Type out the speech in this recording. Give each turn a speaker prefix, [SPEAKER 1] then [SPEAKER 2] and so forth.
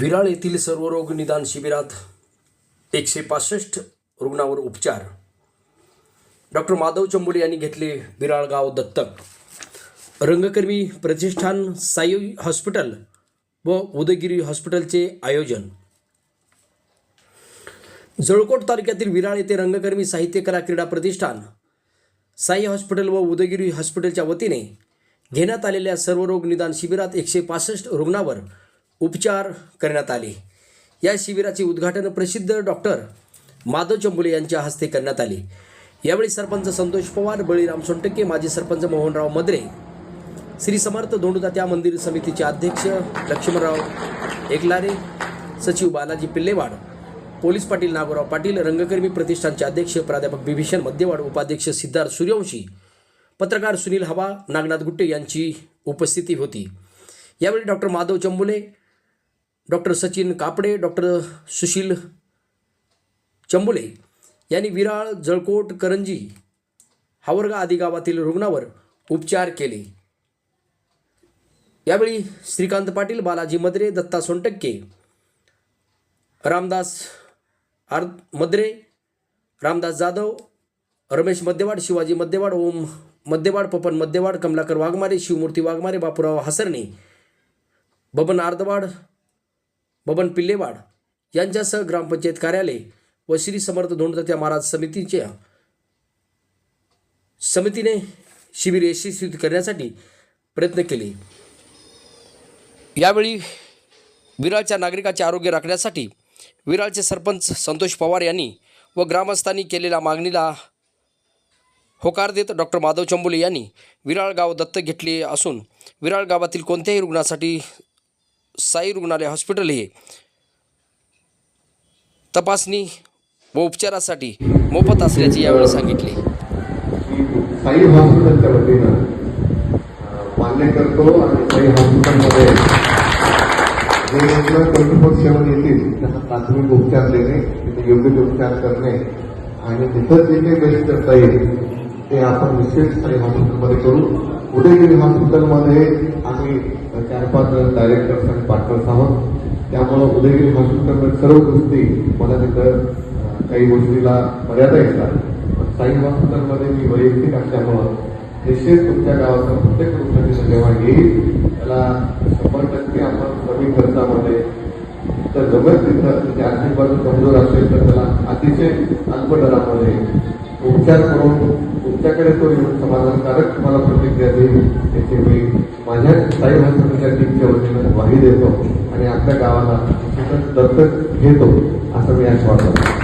[SPEAKER 1] विराळ येथील सर्वरोग निदान शिबिरात एकशे पासष्ट रुग्णावर उपचार. डॉक्टर माधव चंबोले यांनी घेतले विराळ गाव दत्तक. रंगकर्मी प्रतिष्ठान साई हॉस्पिटल व उदयगिरी हॉस्पिटलचे आयोजन. जळकोट तालुक्यातील विराळ येथे रंगकर्मी साहित्य कला क्रीडा प्रतिष्ठान साई हॉस्पिटल व उदयगिरी हॉस्पिटलच्या वतीने घेण्यात आलेल्या सर्वरोग निदान शिबिरात एकशे पासष्ट रुग्णावर उपचार करण्यात आले. या शिबिराचे उद्घाटन प्रसिद्ध डॉक्टर माधव चंबुले यांच्या हस्ते करण्यात आले. यावेळी सरपंच संतोष पवार बळीराम सोनटक्के माजी सरपंच मोहनराव मद्रे श्री समर्थ धोंडुदात्या मंदिर समितीचे अध्यक्ष लक्ष्मणराव एकलारे सचिव बालाजी पिल्लेवाड पोलीस पाटील नागोराव पाटील रंगकर्मी प्रतिष्ठानचे अध्यक्ष प्राध्यापक बिभीषण मध्यवाड उपाध्यक्ष सिद्धार्थ सूर्यवंशी पत्रकार सुनील हवा नागनाथ गुट्टे यांची उपस्थिती होती. यावेळी doctor Madhav Chambule doctor Sachin Kapade doctor Sushil Chambule यांनी विराळ जळकोट करंजी हावरगा आदी गावातील रुग्णावर उपचार केले. यावेळी श्रीकांत पाटील बालाजी मद्रे दत्ता सोनटक्के रामदास आर मद्रे रामदास जाधव रमेश मध्यवाड शिवाजी मध्यवाड ओम मध्यवाड पपन मध्यवाड कमलाकर वाघमारे शिवमूर्ती वाघमारे बापूराव हसरणे बबन आर्दवाड बबन पिल्लेवाड यांच्यासह ग्रामपंचायत कार्यालय व श्री समर्थ धोंडदत्या महाराज समितीच्या समितीने शिबिर यशस्वी करण्यासाठी प्रयत्न केले. यावेळी विराळच्या नागरिकाचे आरोग्य राखण्यासाठी विराळचे सरपंच संतोष पवार यांनी व ग्रामस्थांनी केलेल्या मागणीला होकार देत डॉक्टर माधव चंबोले यांनी विराळ गाव दत्तक घेतले असून विराळ गावातील कोणत्याही रुग्णासाठी साई रुग्णालय हॉस्पिटल हे. तपासणी व उपचारासाठी मोफत असल्याचे यावेळी सांगितले.
[SPEAKER 2] साई हॉस्पिटलच्या वतीनं मान्य करतो आणि साई हॉस्पिटलमध्ये जे रुग्ण ट्वेंटी फोर सेवन येतील त्यांना प्राथमिक उपचार देणे तिथे योग्य उपचार करणे आणि तिथं जे काही बेस्ट करता येईल ते आपण विशेष साई हॉस्पिटलमध्ये करू. उदयगिरी हॉस्पिटलमध्ये आम्ही चार पाच डायरेक्टर्स आणि पार्टनर्स आहोत. त्यामुळं उदयगिरी हॉस्पिटलमध्ये सर्व गोष्टी मला तिथं काही गोष्टीला मर्यादा येतात. पण साई हॉस्पिटलमध्ये मी वैयक्तिक असल्यामुळं निश्चित तुमच्या गावाचा प्रत्येक रुग्णाची सेवा घेईल. त्याला शंभर टक्के आपण कमी खर्चामध्ये तर जवळ तिथं तिथे आर्थिक बाजू कमजोर असेल तर त्याला अतिशय अल्प दरामध्ये उपचार करून तुमच्याकडे तो येऊन समाधानकारक तुम्हाला प्रतिक्रिया देईल. याची मी माझ्या साई हॉस्पिटलच्या टीमच्या वतीनं ग्वाही देतो आणि आपल्या गावाला दत्तक घेतो असं मी आश्वासन